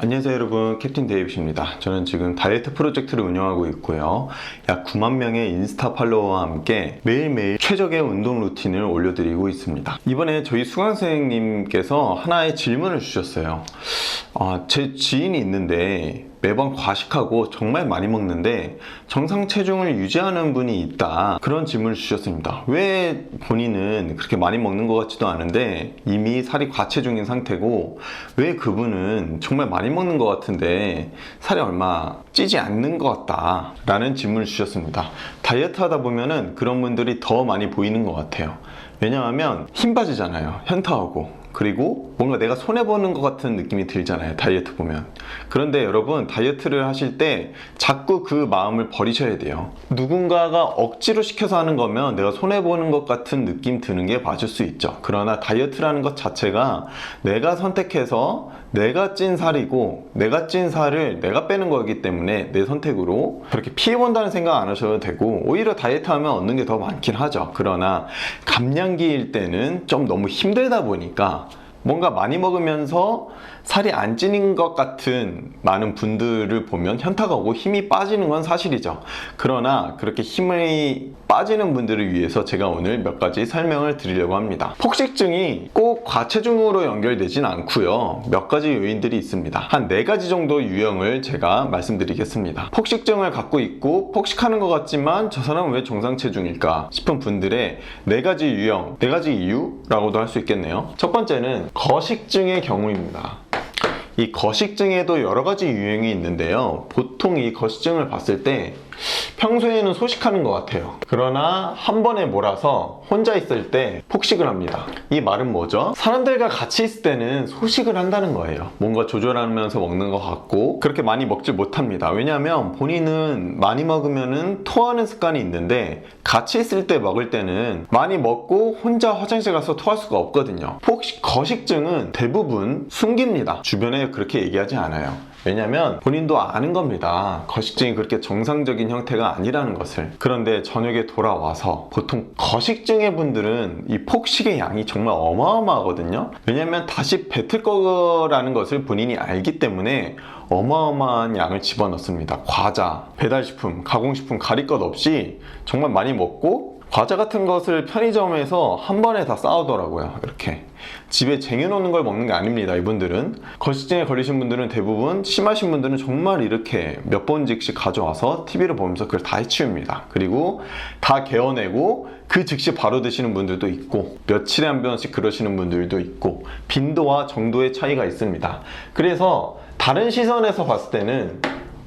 안녕하세요 여러분. 캡틴 데이빗입니다. 저는 지금 다이어트 프로젝트를 운영하고 있고요. 약 9만 명의 인스타 팔로워와 함께 매일매일 최적의 운동 루틴을 올려드리고 있습니다. 이번에 저희 수강생님께서 하나의 질문을 주셨어요. 아, 제 지인이 있는데 매번 과식하고 정말 많이 먹는데 정상 체중을 유지하는 분이 있다. 그런 질문을 주셨습니다. 왜 본인은 그렇게 많이 먹는 것 같지도 않은데 이미 살이 과체중인 상태고 왜 그분은 정말 많이 먹는 것 같은데 살이 얼마 찌지 않는 것 같다? 라는 질문을 주셨습니다. 다이어트 하다 보면은 그런 분들이 더 많이 보이는 것 같아요. 왜냐하면 힘 빠지잖아요. 현타하고 그리고 뭔가 내가 손해보는 것 같은 느낌이 들잖아요 다이어트 보면. 그런데 여러분 다이어트를 하실 때 자꾸 그 마음을 버리셔야 돼요. 누군가가 억지로 시켜서 하는 거면 내가 손해보는 것 같은 느낌 드는 게 맞을 수 있죠. 그러나 다이어트라는 것 자체가 내가 선택해서 내가 찐 살이고 내가 찐 살을 내가 빼는 거기 때문에 내 선택으로 그렇게 피해본다는 생각 안 하셔도 되고 오히려 다이어트 하면 얻는 게 더 많긴 하죠. 그러나 감량기일 때는 좀 너무 힘들다 보니까 뭔가 많이 먹으면서 살이 안 찌는 것 같은 많은 분들을 보면 현타가 오고 힘이 빠지는 건 사실이죠. 그러나 그렇게 힘이 빠지는 분들을 위해서 제가 오늘 몇 가지 설명을 드리려고 합니다. 폭식증이 꼭 과체중으로 연결되진 않고요. 몇 가지 요인들이 있습니다. 한 네 가지 정도 유형을 제가 말씀드리겠습니다. 폭식증을 갖고 있고 폭식하는 것 같지만 저 사람은 왜 정상 체중일까 싶은 분들의 네 가지 유형, 네 가지 이유라고도 할 수 있겠네요. 첫 번째는 거식증의 경우입니다. 이 거식증에도 여러 가지 유형이 있는데요. 보통 이 거식증을 봤을 때 평소에는 소식하는 것 같아요. 그러나 한 번에 몰아서 혼자 있을 때 폭식을 합니다. 이 말은 뭐죠? 사람들과 같이 있을 때는 소식을 한다는 거예요. 뭔가 조절하면서 먹는 것 같고 그렇게 많이 먹지 못합니다. 왜냐하면 본인은 많이 먹으면은 토하는 습관이 있는데 같이 있을 때 먹을 때는 많이 먹고 혼자 화장실 가서 토할 수가 없거든요. 폭식 거식증은 대부분 숨깁니다. 주변에 그렇게 얘기하지 않아요. 왜냐면 본인도 아는 겁니다. 거식증이 그렇게 정상적인 형태가 아니라는 것을. 그런데 저녁에 돌아와서 보통 거식증의 분들은 이 폭식의 양이 정말 어마어마하거든요. 왜냐면 다시 뱉을 거라는 것을 본인이 알기 때문에 어마어마한 양을 집어넣습니다. 과자, 배달식품, 가공식품 가릴 것 없이 정말 많이 먹고 과자 같은 것을 편의점에서 한 번에 다 싸우더라고요. 이렇게. 집에 쟁여놓는 걸 먹는 게 아닙니다. 이분들은. 거식증에 걸리신 분들은 대부분 심하신 분들은 정말 이렇게 몇 번씩씩 가져와서 TV를 보면서 그걸 다 해치웁니다. 그리고 다 개어내고 그 즉시 바로 드시는 분들도 있고 며칠에 한 번씩 그러시는 분들도 있고 빈도와 정도의 차이가 있습니다. 그래서 다른 시선에서 봤을 때는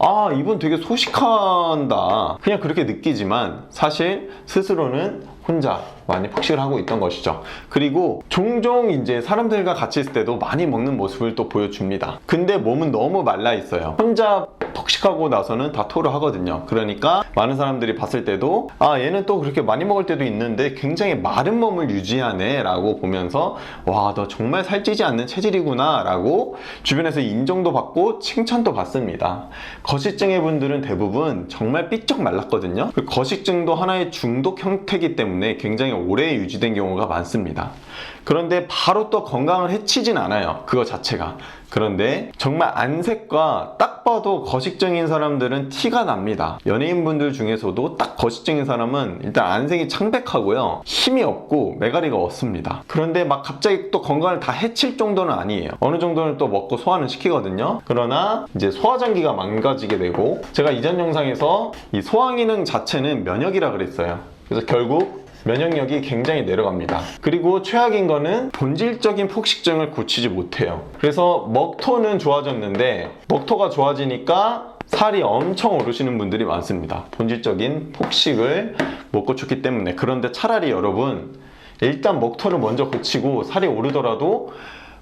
아, 이분 되게 소식한다. 그냥 그렇게 느끼지만 사실 스스로는 혼자 많이 폭식을 하고 있던 것이죠. 그리고 종종 이제 사람들과 같이 있을 때도 많이 먹는 모습을 또 보여줍니다. 근데 몸은 너무 말라 있어요. 혼자 폭식하고 나서는 다 토를 하거든요. 그러니까 많은 사람들이 봤을 때도 아, 얘는 또 그렇게 많이 먹을 때도 있는데 굉장히 마른 몸을 유지하네 라고 보면서 와, 너 정말 살찌지 않는 체질이구나 라고 주변에서 인정도 받고 칭찬도 받습니다. 거식증의 분들은 대부분 정말 삐쩍 말랐거든요. 그 거식증도 하나의 중독 형태이기 때문에 굉장히 오래 유지된 경우가 많습니다. 그런데 바로 또 건강을 해치진 않아요. 그거 자체가. 그런데 정말 안색과 딱 봐도 거식증인 사람들은 티가 납니다. 연예인분들 중에서도 딱 거식증인 사람은 일단 안색이 창백하고요. 힘이 없고 메가리가 없습니다. 그런데 막 갑자기 또 건강을 다 해칠 정도는 아니에요. 어느 정도는 또 먹고 소화는 시키거든요. 그러나 이제 소화장기가 망가지게 되고 제가 이전 영상에서 이 소화 기능 자체는 면역이라 그랬어요. 그래서 결국 면역력이 굉장히 내려갑니다. 그리고 최악인 거는 본질적인 폭식증을 고치지 못해요. 그래서 먹토는 좋아졌는데 먹토가 좋아지니까 살이 엄청 오르시는 분들이 많습니다. 본질적인 폭식을 못 고쳤기 때문에. 그런데 차라리 여러분 일단 먹토를 먼저 고치고 살이 오르더라도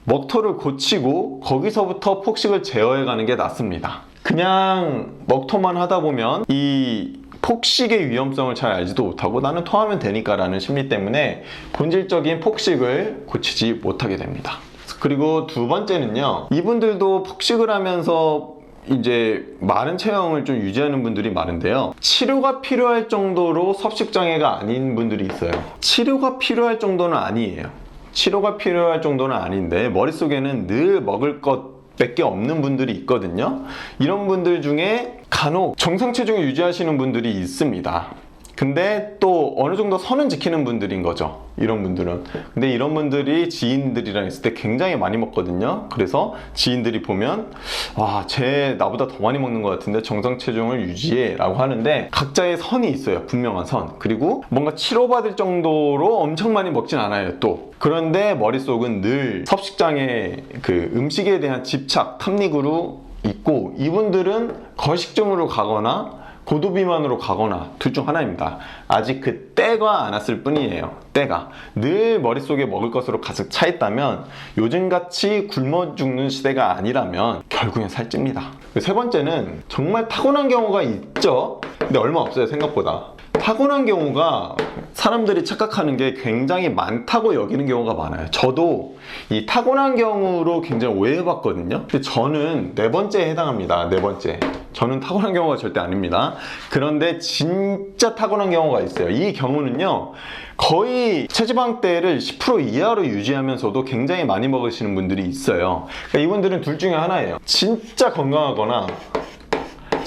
먹토를 고치고 거기서부터 폭식을 제어해 가는 게 낫습니다. 그냥 먹토만 하다 보면 이 폭식의 위험성을 잘 알지도 못하고 나는 토하면 되니까 라는 심리 때문에 본질적인 폭식을 고치지 못하게 됩니다. 그리고 두 번째는요. 이분들도 폭식을 하면서 이제 마른 체형을 좀 유지하는 분들이 많은데요. 치료가 필요할 정도로 섭식장애가 아닌 분들이 있어요. 치료가 필요할 정도는 아니에요. 치료가 필요할 정도는 아닌데 머릿속에는 늘 먹을 것 몇개 없는 분들이 있거든요. 이런 분들 중에 간혹 정상 체중을 유지하시는 분들이 있습니다. 근데 또 어느 정도 선은 지키는 분들인 거죠. 이런 분들은. 근데 이런 분들이 지인들이랑 있을 때 굉장히 많이 먹거든요. 그래서 지인들이 보면, 와, 쟤 나보다 더 많이 먹는 것 같은데 정상 체중을 유지해. 라고 하는데 각자의 선이 있어요. 분명한 선. 그리고 뭔가 치료받을 정도로 엄청 많이 먹진 않아요. 또. 그런데 머릿속은 늘 섭식장의 그 음식에 대한 집착, 탐닉으로 있고 이분들은 거식증으로 가거나 고도 비만으로 가거나 둘 중 하나입니다. 아직 그 때가 안 왔을 뿐이에요. 때가 늘 머릿속에 먹을 것으로 가득 차 있다면 요즘같이 굶어 죽는 시대가 아니라면 결국엔 살찝니다. 세 번째는 정말 타고난 경우가 있죠. 근데 얼마 없어요 생각보다. 타고난 경우가 사람들이 착각하는 게 굉장히 많다고 여기는 경우가 많아요. 저도 이 타고난 경우로 굉장히 오해해봤거든요. 근데 저는 네 번째에 해당합니다. 네 번째. 저는 타고난 경우가 절대 아닙니다. 그런데 진짜 타고난 경우가 있어요. 이 경우는요. 거의 체지방대를 10% 이하로 유지하면서도 굉장히 많이 먹으시는 분들이 있어요. 그러니까 이분들은 둘 중에 하나예요. 진짜 건강하거나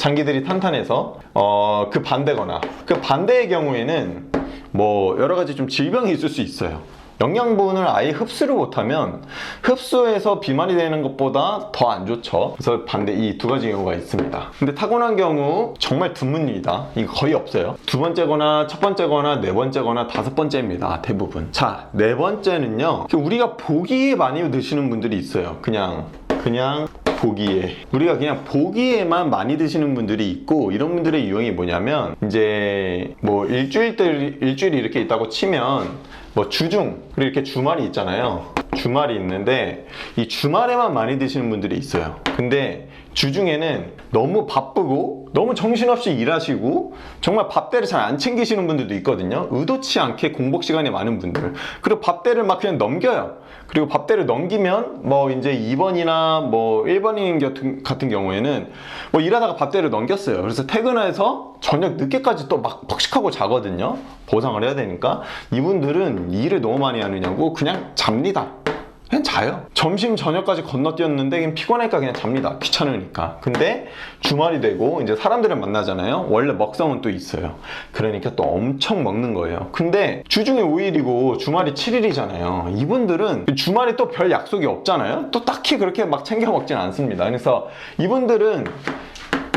장기들이 탄탄해서 어, 그 반대거나 그 반대의 경우에는 뭐 여러 가지 좀 질병이 있을 수 있어요. 영양분을 아예 흡수를 못하면 흡수해서 비만이 되는 것보다 더 안 좋죠. 그래서 반대 이 두 가지 경우가 있습니다. 근데 타고난 경우 정말 드문입니다. 이거 거의 없어요. 두 번째거나 첫 번째거나 네 번째거나 다섯 번째입니다. 대부분. 자, 네 번째는요. 우리가 보기에 많이 드시는 분들이 있어요. 그냥 그냥 보기에. 우리가 그냥 보기에만 많이 드시는 분들이 있고 이런 분들의 유형이 뭐냐면 이제 뭐 일주일 때 일주일이 이렇게 있다고 치면 뭐 주중 그리고 이렇게 주말이 있잖아요 주말이 있는데 이 주말에만 많이 드시는 분들이 있어요 근데 주중에는 너무 바쁘고 너무 정신없이 일하시고 정말 밥대를 잘 안 챙기시는 분들도 있거든요 의도치 않게 공복 시간이 많은 분들 그리고 밥대를 막 그냥 넘겨요 그리고 밥대를 넘기면 뭐 이제 2번이나 뭐 1번인 같은, 경우에는 뭐 일하다가 밥대를 넘겼어요. 그래서 퇴근해서 저녁 늦게까지 또 막 퍽식하고 자거든요. 보상을 해야 되니까. 이분들은 일을 너무 많이 하느냐고 그냥 잡니다. 그냥 자요. 점심 저녁까지 건너뛰었는데 그냥 피곤하니까 그냥 잡니다. 귀찮으니까. 근데 주말이 되고 이제 사람들을 만나잖아요. 원래 먹성은 또 있어요. 그러니까 또 엄청 먹는 거예요. 근데 주중에 5일이고 주말이 7일이잖아요. 이분들은 주말에 또 별 약속이 없잖아요. 또 딱히 그렇게 막 챙겨 먹진 않습니다. 그래서 이분들은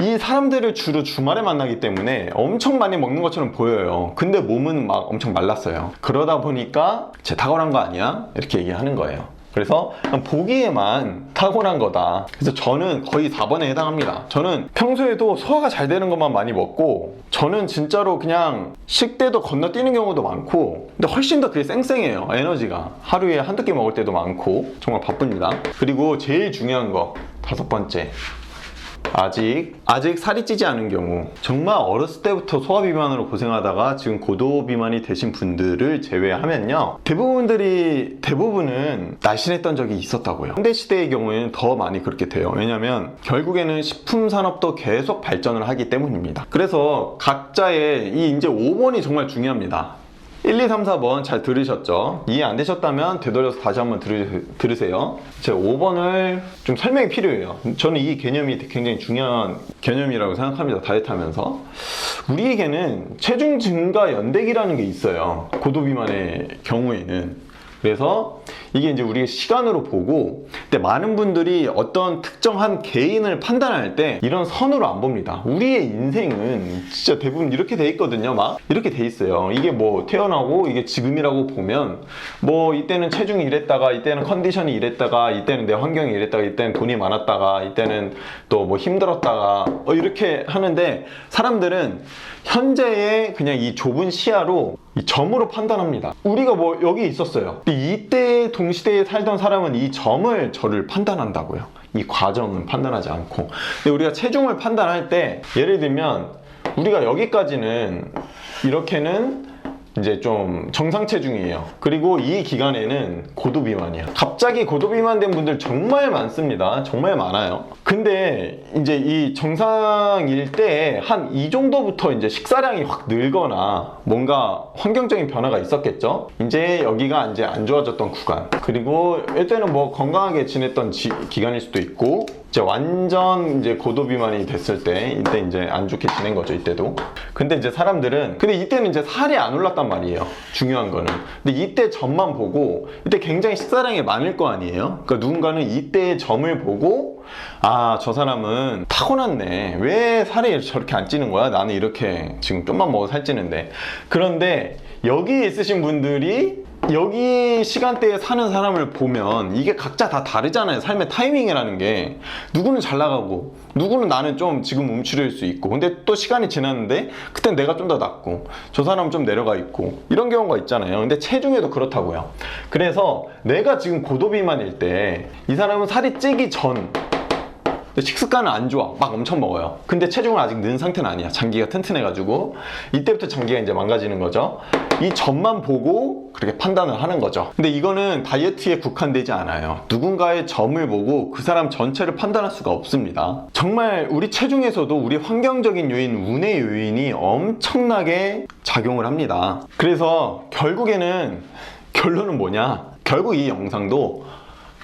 이 사람들을 주로 주말에 만나기 때문에 엄청 많이 먹는 것처럼 보여요. 근데 몸은 막 엄청 말랐어요. 그러다 보니까 제 타고난 거 아니야? 이렇게 얘기하는 거예요. 그래서 보기에만 타고난 거다. 그래서 저는 거의 4번에 해당합니다. 저는 평소에도 소화가 잘 되는 것만 많이 먹고 저는 진짜로 그냥 식대도 건너뛰는 경우도 많고 근데 훨씬 더 그게 쌩쌩해요. 에너지가. 하루에 한두 개 먹을 때도 많고 정말 바쁩니다. 그리고 제일 중요한 거 다섯 번째. 아직 아직 살이 찌지 않은 경우. 정말 어렸을 때부터 소화 비만으로 고생하다가 지금 고도 비만이 되신 분들을 제외하면요. 대부분들이 대부분은 날씬했던 적이 있었다고요. 현대 시대의 경우에는 더 많이 그렇게 돼요. 왜냐하면 결국에는 식품 산업도 계속 발전을 하기 때문입니다. 그래서 각자의 이 이제 5번이 정말 중요합니다 1, 2, 3, 4번 잘 들으셨죠? 이해 안 되셨다면 되돌려서 다시 한번 들으, 들으세요. 제가 5번을 좀 설명이 필요해요. 저는 이 개념이 굉장히 중요한 개념이라고 생각합니다. 다이어트 하면서. 우리에게는 체중 증가 연대기라는 게 있어요. 고도비만의 경우에는. 그래서 이게 이제 우리가 시간으로 보고 근데 많은 분들이 어떤 특정한 개인을 판단할 때 이런 선으로 안 봅니다. 우리의 인생은 진짜 대부분 이렇게 돼 있거든요. 막 이렇게 돼 있어요. 이게 뭐 태어나고 이게 지금이라고 보면 뭐 이때는 체중이 이랬다가 이때는 컨디션이 이랬다가 이때는 내 환경이 이랬다가 이때는 돈이 많았다가 이때는 또 뭐 힘들었다가 어 이렇게 하는데 사람들은 현재의 그냥 이 좁은 시야로 이 점으로 판단합니다. 우리가 뭐 여기 있었어요. 근데 이때 동시대에 살던 사람은 이 점을 저를 판단한다고요. 이 과정은 판단하지 않고. 근데 우리가 체중을 판단할 때 예를 들면 우리가 여기까지는 이렇게는 이제 좀 정상 체중이에요. 그리고 이 기간에는 고도 비만이야. 갑자기 고도 비만 된 분들 정말 많습니다. 정말 많아요. 근데 이제 이 정상일 때 한 이 정도부터 이제 식사량이 확 늘거나 뭔가 환경적인 변화가 있었겠죠. 이제 여기가 이제 안 좋아졌던 구간. 그리고 이때는 뭐 건강하게 지냈던 지- 기간일 수도 있고 이제 완전 이제 고도 비만이 됐을 때 이때 이제 안 좋게 지낸 거죠 이때도. 근데 이제 사람들은 근데 이때는 이제 살이 안 올랐단 말이에요 중요한 거는. 근데 이때 점만 보고 이때 굉장히 식사량이 많을 거 아니에요? 그러니까 누군가는 이때의 점을 보고 아 저 사람은 타고났네. 왜 살이 저렇게 안 찌는 거야? 나는 이렇게 지금 좀만 먹어 살찌는데. 그런데 여기 있으신 분들이 여기 시간대에 사는 사람을 보면 이게 각자 다 다르잖아요. 삶의 타이밍이라는 게. 누구는 잘 나가고, 누구는 나는 좀 지금 움츠릴 수 있고, 근데 또 시간이 지났는데, 그땐 내가 좀더 낫고, 저 사람은 좀 내려가 있고, 이런 경우가 있잖아요. 근데 체중에도 그렇다고요. 그래서 내가 지금 고도비만일 때, 이 사람은 살이 찌기 전, 근데 식습관은 안 좋아. 막 엄청 먹어요. 근데 체중은 아직 는 상태는 아니야. 장기가 튼튼해가지고. 이때부터 장기가 이제 망가지는 거죠. 이 점만 보고 그렇게 판단을 하는 거죠. 근데 이거는 다이어트에 국한되지 않아요. 누군가의 점을 보고 그 사람 전체를 판단할 수가 없습니다. 정말 우리 체중에서도 우리 환경적인 요인, 운의 요인이 엄청나게 작용을 합니다. 그래서 결국에는 결론은 뭐냐? 결국 이 영상도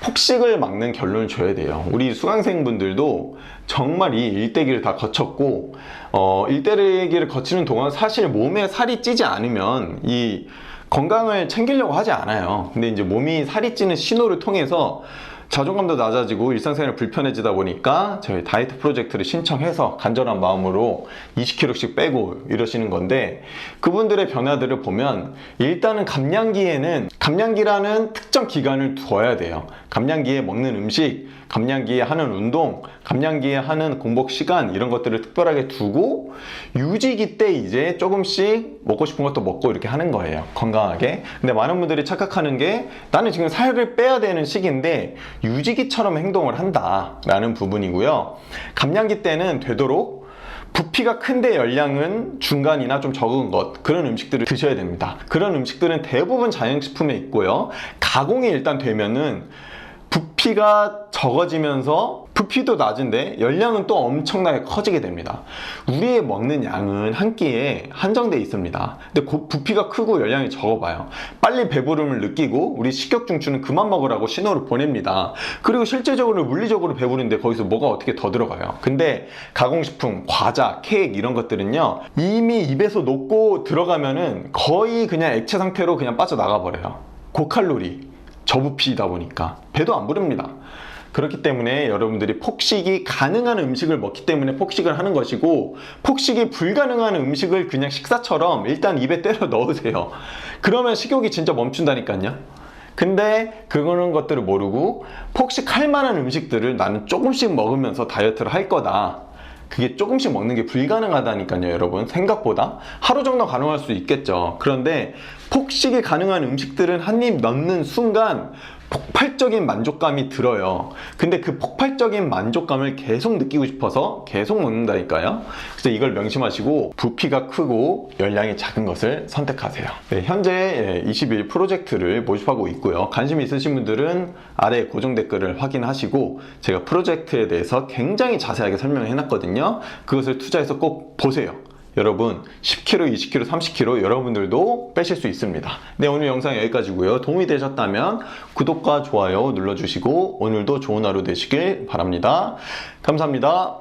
폭식을 막는 결론을 줘야 돼요. 우리 수강생분들도 정말 이 일대기를 다 거쳤고, 어, 일대기를 거치는 동안 사실 몸에 살이 찌지 않으면 이 건강을 챙기려고 하지 않아요. 근데 이제 몸이 살이 찌는 신호를 통해서 자존감도 낮아지고 일상생활이 불편해지다 보니까 저희 다이어트 프로젝트를 신청해서 간절한 마음으로 20kg씩 빼고 이러시는 건데 그분들의 변화들을 보면 일단은 감량기에는 감량기라는 특정 기간을 두어야 돼요. 감량기에 먹는 음식, 감량기에 하는 운동, 감량기에 하는 공복 시간 이런 것들을 특별하게 두고 유지기 때 이제 조금씩 먹고 싶은 것도 먹고 이렇게 하는 거예요. 건강하게. 근데 많은 분들이 착각하는 게 나는 지금 살을 빼야 되는 시기인데 유지기처럼 행동을 한다라는 부분이고요. 감량기 때는 되도록 부피가 큰데 열량은 중간이나 좀 적은 것 그런 음식들을 드셔야 됩니다. 그런 음식들은 대부분 자연식품에 있고요. 가공이 일단 되면은 부피가 적어지면서 부피도 낮은데 열량은 또 엄청나게 커지게 됩니다. 우리의 먹는 양은 한 끼에 한정돼 있습니다. 근데 고- 부피가 크고 열량이 적어봐요. 빨리 배부름을 느끼고 우리 식욕중추는 그만 먹으라고 신호를 보냅니다. 그리고 실제적으로 물리적으로 배부른데 거기서 뭐가 어떻게 더 들어가요. 근데 가공식품, 과자, 케이크 이런 것들은요 이미 입에서 녹고 들어가면은 거의 그냥 액체 상태로 그냥 빠져나가 버려요. 고칼로리. 저부피다 보니까 배도 안 부릅니다. 그렇기 때문에 여러분들이 폭식이 가능한 음식을 먹기 때문에 폭식을 하는 것이고 폭식이 불가능한 음식을 그냥 식사처럼 일단 입에 때려 넣으세요. 그러면 식욕이 진짜 멈춘다니까요. 근데 그거는 것들을 모르고 폭식할 만한 음식들을 나는 조금씩 먹으면서 다이어트를 할 거다. 그게 조금씩 먹는 게 불가능하다니까요, 여러분. 생각보다. 하루 정도 가능할 수 있겠죠. 그런데 폭식이 가능한 음식들은 한 입 넣는 순간 폭발적인 만족감이 들어요. 근데 그 폭발적인 만족감을 계속 느끼고 싶어서 계속 먹는다니까요. 그래서 이걸 명심하시고 부피가 크고 열량이 작은 것을 선택하세요. 네, 현재 21 프로젝트를 모집하고 있고요. 관심 있으신 분들은 아래 고정 댓글을 확인하시고 제가 프로젝트에 대해서 굉장히 자세하게 설명을 해놨거든요. 그것을 투자해서 꼭 보세요. 여러분 10kg, 20kg, 30kg 여러분들도 빼실 수 있습니다. 네 오늘 영상 여기까지고요. 도움이 되셨다면 구독과 좋아요 눌러주시고 오늘도 좋은 하루 되시길 바랍니다. 감사합니다.